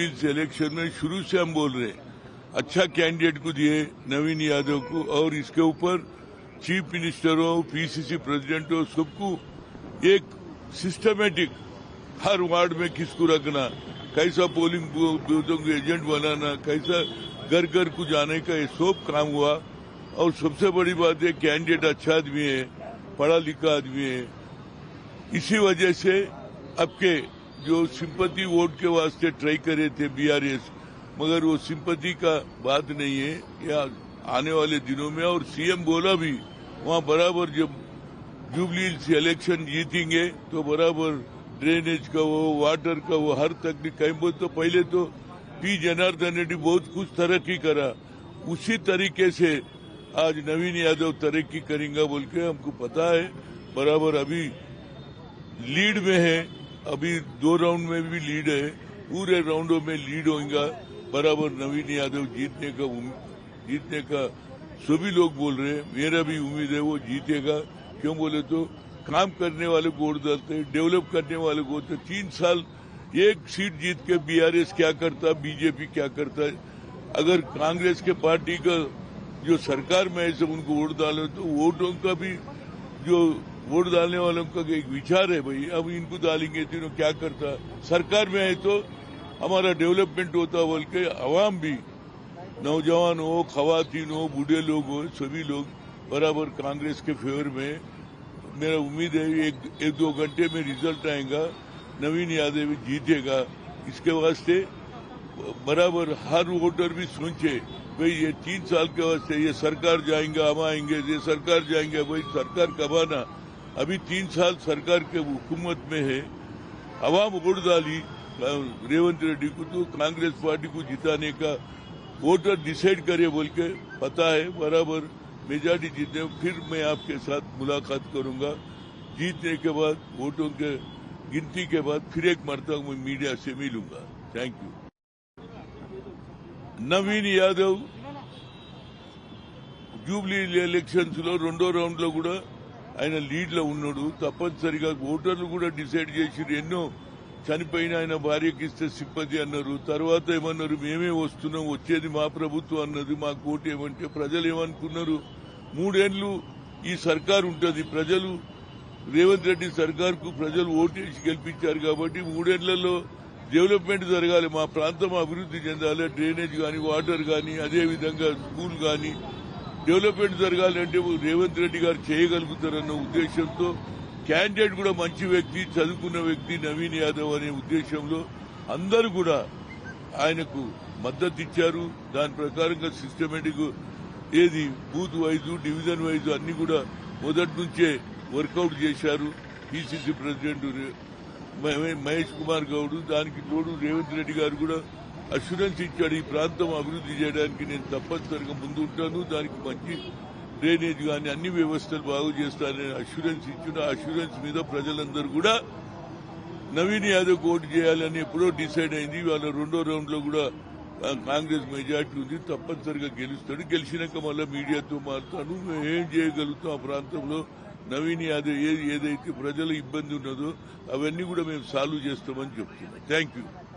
Jubilee hills election में शुरू से हम बोल रहे हैं। अच्छा कैंडिडेट को दिए, नवीन यादव को, और इसके ऊपर चीफ मिनिस्टर हो पीसीसी प्रेसिडेंट हो, सबको एक सिस्टमेटिक हर वार्ड में किसको रखना, कैसा पोलिंग बूथों को एजेंट बनाना, कैसा घर घर को जाने का, ये सब काम हुआ। और सबसे बड़ी बात है कैंडिडेट अच्छा आदमी है, पढ़ा लिखा आदमी है। इसी वजह से आपके जो सिंपति वोट के वास्ते ट्राई करे थे बीआरएस मगर वो सिंपति का बात नहीं है। या आने वाले दिनों में, और सीएम बोला भी, वहाँ बराबर जब जुबली से इलेक्शन जीतेंगे तो बराबर ड्रेनेज का वो वाटर का वो, हर तकनीक कहीं बोल तो पहले तो पी जनार्दन रेड्डी बहुत कुछ तरक्की करा। उसी तरीके से आज नवीन यादव तरक्की करेंगे बोल के हमको पता है, बराबर अभी लीड में है। अभी दो राउंड में भी लीड है, पूरे राउंडों में लीड होगा बराबर नवीन यादव जीतने का जीतने का सभी लोग बोल रहे हैं। मेरा भी उम्मीद है वो जीतेगा। क्यों बोले तो काम करने वाले को वोट डालते डेवलप करने वाले को होते तीन साल एक सीट जीत के बीआरएस क्या करता बीजेपी क्या करता है? अगर कांग्रेस के पार्टी का जो सरकार में है उनको वोट डाले तो वोटों का भी जो वोट डालने वालों का एक विचार है भाई। अब इनको डालेंगे तो इन्हों क्या करता? सरकार में आए तो हमारा डेवलपमेंट होता बोल के आवाम भी। नौजवान हो, खवातीन हो, बूढ़े लोग हो, सभी लोग बराबर कांग्रेस के फेवर में। मेरा उम्मीद है एक एक दो घंटे में रिज़ल्ट आएगा, नवीन यादव जीतेगा। इसके वास्ते बराबर हर वोटर भी सोचे, भाई ये तीन साल के वास्ते ये सरकार जाएँगे, हम आएँगे, ये सरकार जाएँगे, भाई सरकार कब आना अभी तीन साल सरकार के हुकूमत में है आवाम वोट डाली रेवंत रेड्डी को तो कांग्रेस पार्टी को जिताने का वोटर डिसाइड करे बोल के पता है बराबर मेजॉरिटी जीतने फिर मैं आपके साथ मुलाकात करूंगा जीतने के बाद वोटों के गिनती के बाद फिर एक मरतबा मैं मीडिया से मिलूंगा thank you Naveen Yadav Jubilee elections లో రెండో రౌండ్ లో కూడా ఆయన లీడ్లో ఉన్నాడు. తప్పనిసరిగా ఓటర్లు కూడా డిసైడ్ చేసిరు ఎన్నో చనిపోయిన ఆయన భార్యకి ఇస్తే సిబ్బంది అన్నారు. తర్వాత ఏమన్నారు? మేమే వస్తున్నాం వచ్చేది మా ప్రభుత్వం అన్నది. మా కోటి ఏమంటే ప్రజలు ఏమనుకున్నారు? మూడేళ్ళు ఈ సర్కారు ఉంటుంది. ప్రజలు రేవంత్ రెడ్డి సర్కార్కు ప్రజలు ఓటేసి గెలిపించారు కాబట్టి మూడేళ్ళలో డెవలప్మెంట్ జరగాలి. మా ప్రాంతం అభివృద్ధి చెందాలి. డ్రైనేజ్ కానీ వాటర్ కానీ అదేవిధంగా స్కూల్ కానీ డెవలప్మెంట్ జరగాలి అంటే రేవంత్ రెడ్డి గారు చేయగలుగుతారన్న ఉద్దేశంతో క్యాండిడేట్ కూడా మంచి వ్యక్తి చదువుకున్న వ్యక్తి నవీన్ యాదవ్ అనే ఉద్దేశంలో అందరూ కూడా ఆయనకు మద్దతు ఇచ్చారు. దాని ప్రకారంగా సిస్టమేటిక్ ఏది బూత్ వైజు డివిజన్ వైజ్ అన్ని కూడా మొదటి నుంచే వర్కౌట్ చేశారు. పిసిసి ప్రెసిడెంట్ మహేష్ కుమార్ గౌడ్ దానికి తోడు రేవంత్ రెడ్డి గారు కూడా అష్యూరెన్స్ ఇచ్చాడు. ఈ ప్రాంతం అభివృద్ధి చేయడానికి నేను తప్పనిసరిగా ముందు ఉంటాను దానికి మంచి డ్రైనేజ్ కానీ అన్ని వ్యవస్థలు బాగు చేస్తారని అష్యూరెన్స్ ఇచ్చిన అష్యూరెన్స్ మీద ప్రజలందరూ కూడా నవీన్ యాదవ్ ఓటు చేయాలని ఎప్పుడో డిసైడ్ అయింది. వాళ్ళ రెండో రౌండ్లో కూడా కాంగ్రెస్ మెజార్టీ ఉంది. తప్పనిసరిగా గెలుస్తాడు. గెలిచినాక మళ్ళీ మీడియాతో మారుతాను మేము ఏం చేయగలుగుతాం ఆ ప్రాంతంలో? నవీన్ యాదవ్ ఏది ఏదైతే ప్రజల ఇబ్బంది ఉన్నదో అవన్నీ కూడా మేము సాల్వ్ చేస్తామని చెప్తున్నాం. Thank you